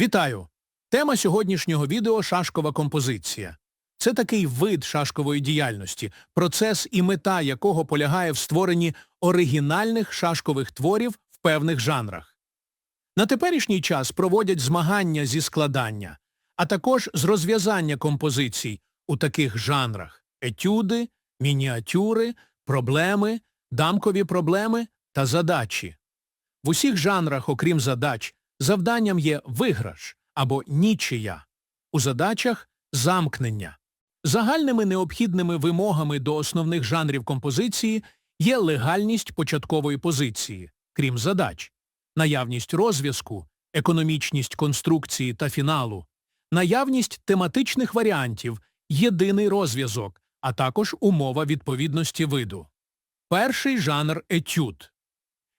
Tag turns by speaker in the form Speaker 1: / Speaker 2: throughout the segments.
Speaker 1: Вітаю! Тема сьогоднішнього відео – шашкова композиція. Це такий вид шашкової діяльності, процес і мета якого полягає в створенні оригінальних шашкових творів в певних жанрах. На теперішній час проводять змагання зі складання, а також з розв'язання композицій у таких жанрах – етюди, мініатюри, проблеми, дамкові проблеми та задачі. В усіх жанрах, окрім задач, завданням є виграш або нічия. У задачах – замкнення. Загальними необхідними вимогами до основних жанрів композиції є легальність початкової позиції, крім задач, наявність розв'язку, економічність конструкції та фіналу, наявність тематичних варіантів, єдиний розв'язок, а також умова відповідності виду. Перший жанр – етюд.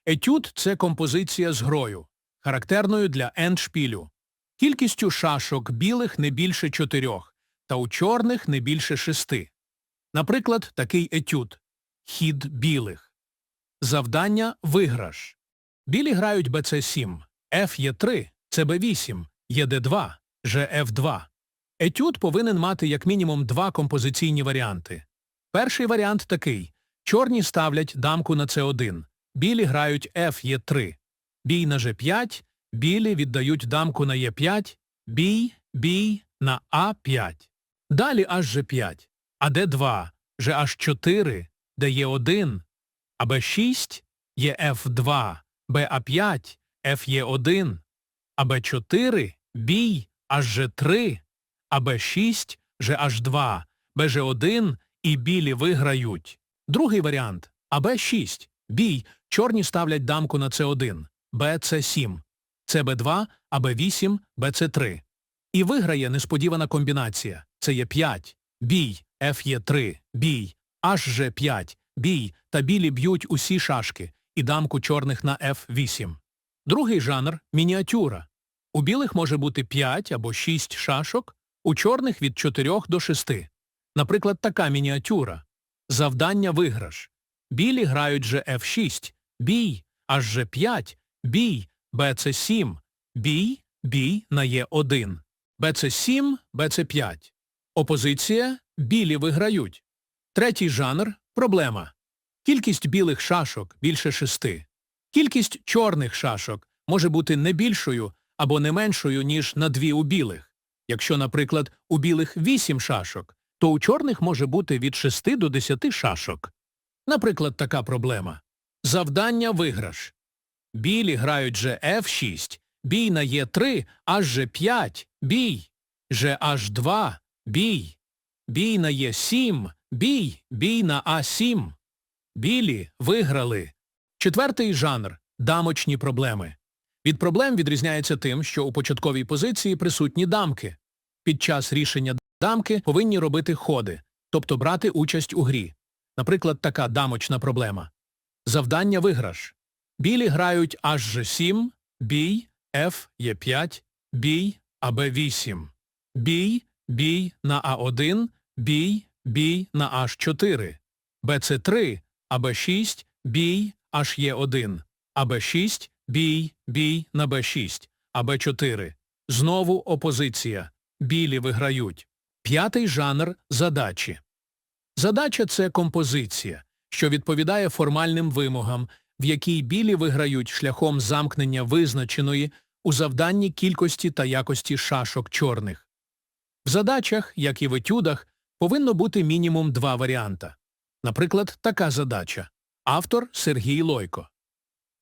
Speaker 1: Етюд – це композиція з грою, характерною для ендшпілю. Кількістю шашок білих не більше чотирьох, та у чорних не більше шести. Наприклад, такий етюд – хід білих. Завдання – виграш. Білі грають БЦ7, Ф-Е3, ЦБ8, ЄД2, ЖФ2. Етюд повинен мати як мінімум два композиційні варіанти. Перший варіант такий. Чорні ставлять дамку на С1, білі грають Ф-Е3. Бій на Ж5, білі віддають дамку на Е5, бій, бій на А5. Далі аж Ж5, а Д2, ЖH4, ДЕ1, а Б6, ЄФ2, БА5, ФЕ1, а Б4, бій, аж Ж3, а Б6, ЖH2, БЖ1 і білі виграють. Другий варіант – АБ6, бій, чорні ставлять дамку на С1, БЦ7, ЦБ2, АБ8, БЦ3. І виграє несподівана комбінація. Це є 5, бій, Ф'є3, бій, аж Ж5, бій, та білі б'ють усі шашки, і дамку чорних на Ф8. Другий жанр – мініатюра. У білих може бути 5 або 6 шашок, у чорних від 4 до 6. Наприклад, така мініатюра. Завдання виграш. Білі грають же F6, бій, аж G5, бій, БЦ7, бій, бій на Е1, БЦ7, БЦ5. Опозиція – білі виграють. Третій жанр – проблема. Кількість білих шашок більше шести. Кількість чорних шашок може бути не більшою або не меншою, ніж на дві у білих. Якщо, наприклад, у білих 8 шашок, то у чорних може бути від 6 до 10 шашок. Наприклад, така проблема. Завдання виграш. Білі грають же F6, бій на Е3, аж G5, бій, GH2, бій, бій на Е7, бій, бій на А7. Білі виграли. Четвертий жанр – дамочні проблеми. Від проблем відрізняється тим, що у початковій позиції присутні дамки. Під час рішення дамки повинні робити ходи, тобто брати участь у грі. Наприклад, така дамочна проблема. Завдання виграш. Білі грають аж G7, бій, F, Е5, бій, АБ8. Бій, бій на А1, бій, бій на H4. БЦ3, АБ6, бій, Е1. АБ6, бій, бій на Б6. АБ4. Знову опозиція. Білі виграють. П'ятий жанр – задачі. Задача – це композиція, що відповідає формальним вимогам, в якій білі виграють шляхом замкнення визначеної у завданні кількості та якості шашок чорних. В задачах, як і в етюдах, повинно бути мінімум два варіанта. Наприклад, така задача. Автор Сергій Лойко.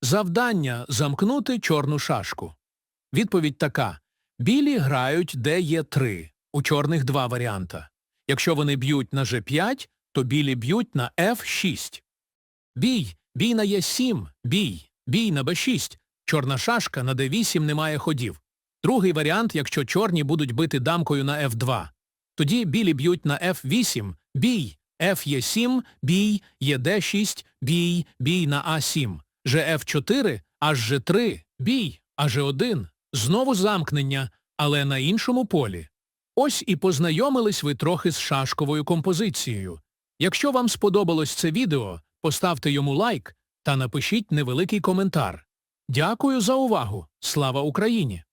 Speaker 1: Завдання – замкнути чорну шашку. Відповідь така. Білі грають, де є три. У чорних два варіанта. Якщо вони б'ють на G5, то білі б'ють на F6. Бій, бій на Е7, бій, бій на Б6. Чорна шашка на Д8 не має ходів. Другий варіант, якщо чорні будуть бити дамкою на F2. Тоді білі б'ють на F8, бій, Ф'Є7, бій, ЄД6, бій, бій на А7. ЖФ4, аж Ж3, бій, а Ж1. Знову замкнення, але на іншому полі. Ось і познайомились ви трохи з шашковою композицією. Якщо вам сподобалось це відео, поставте йому лайк та напишіть невеликий коментар. Дякую за увагу. Слава Україні!